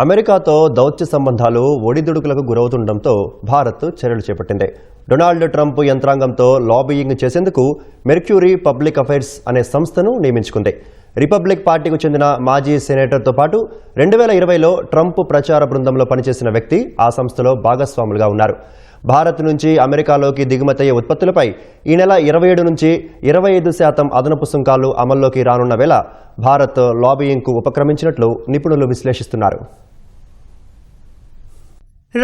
అమెరికాతో దౌత్య సంబంధాలు ఒడిదుడుకులకు గురవుతుండటంతో భారత్ చర్యలు చేపట్టింది. డొనాల్డ్ ట్రంప్ యంత్రాంగంతో లాబీయింగ్ చేసేందుకు మెర్క్యూరీ పబ్లిక్ అఫైర్స్ అనే సంస్థను నియమించుకుంది. రిపబ్లిక్ పార్టీకు చెందిన మాజీ సెనేటర్తో పాటు రెండు వేల ఇరవైలో ట్రంప్ ప్రచార బృందంలో పనిచేసిన వ్యక్తి ఆ సంస్థలో భాగస్వాములుగా ఉన్నారు. భారత్ నుంచి అమెరికాలోకి దిగుమతయ్యే ఉత్పత్తులపై ఈ నెల ఇరవై ఏడు నుంచి ఇరవై ఐదు శాతం అదనపు సుంకాలు అమల్లోకి రానున్న వేళ భారత్ లాబీయింగ్కు ఉపక్రమించినట్లు నిపుణులు విశ్లేషిస్తున్నారు.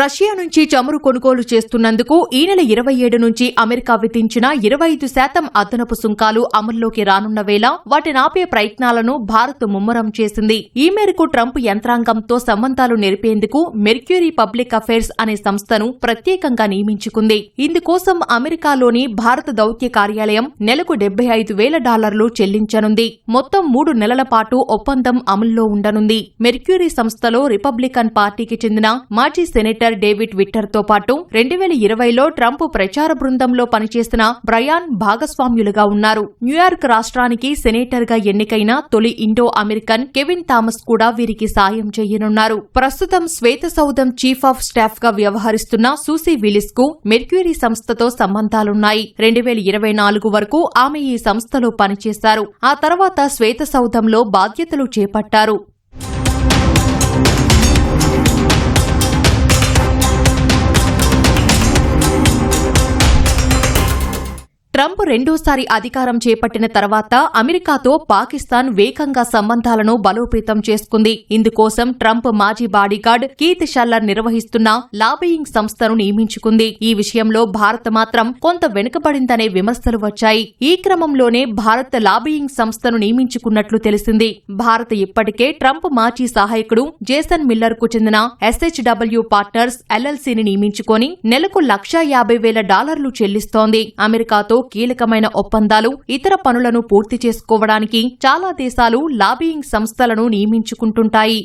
రష్యా నుంచి చమురు కొనుగోలు చేస్తున్నందుకు ఈ నెల ఇరవై ఏడు నుంచి అమెరికా విధించిన ఇరవై ఐదు శాతం అదనపు సుంకాలు అమల్లోకి రానున్న వేళ వాటిని ఆపే ప్రయత్నాలను భారత్ ముమ్మరం చేసింది. ఈ మేరకు ట్రంప్ యంత్రాంగంతో సంబంధాలు నెరిపేందుకు మెర్క్యూరీ పబ్లిక్ అఫైర్స్ అనే సంస్థను ప్రత్యేకంగా నియమించుకుంది. ఇందుకోసం అమెరికాలోని భారత దౌత్య కార్యాలయం నెలకు డెబ్బై ఐదు వేల డాలర్లు చెల్లించనుంది. మొత్తం మూడు నెలల పాటు ఒప్పందం అమల్లో ఉండనుంది. మెర్క్యూరీ సంస్థలో రిపబ్లికన్ పార్టీకి చెందిన మాజీ సెనేటర్ డేవిడ్ విట్టర్తో పాటు రెండు వేల ఇరవైలో ట్రంప్ ప్రచార బృందంలో పనిచేసిన బ్రయాన్ భాగస్వామ్యులుగా ఉన్నారు. న్యూయార్క్ రాష్ట్రానికి సెనేటర్గా ఎన్నికైన తొలి ఇండో అమెరికన్ కెవిన్ థామస్ కూడా వీరికి సాయం చేయనున్నారు. ప్రస్తుతం శ్వేత సౌధం చీఫ్ ఆఫ్ స్టాఫ్గా వ్యవహరిస్తున్న సూసీ విలిస్కు మెర్క్యూరీ సంస్థతో సంబంధాలున్నాయి. రెండు వేల ఇరవై నాలుగు వరకు ఆమె ఈ సంస్థలో పనిచేశారు. ఆ తర్వాత శ్వేత సౌధంలో బాధ్యతలు చేపట్టారు. ట్రంప్ రెండోసారి అధికారం చేపట్టిన తర్వాత అమెరికాతో పాకిస్తాన్ వేగంగా సంబంధాలను బలోపేతం చేసుకుంది. ఇందుకోసం ట్రంప్ మాజీ బాడీగార్డ్ కీత్ షల్లర్ నిర్వహిస్తున్న లాబియింగ్ సంస్థను నియమించుకుంది. ఈ విషయంలో భారత్ మాత్రం కొంత వెనుకబడిందనే విమర్శలు వచ్చాయి. ఈ క్రమంలోనే భారత్ లాబియింగ్ సంస్థను నియమించుకున్నట్లు తెలిసింది. భారత్ ఇప్పటికే ట్రంప్ మాజీ సహాయకుడు జేసన్ మిల్లర్కు చెందిన ఎస్హెచ్డబ్ల్యూ పార్ట్నర్స్ ఎల్ఎల్సీని నియమించుకొని నెలకు లక్షా యాభై వేల డాలర్లు చెల్లిస్తోంది. అమెరికాతో కీలకమైన ఒప్పందాలు ఇతర పనులను పూర్తి చేసుకోవడానికి చాలా దేశాలు లాబియింగ్ సంస్థలను నియమించుకుంటుంటాయి.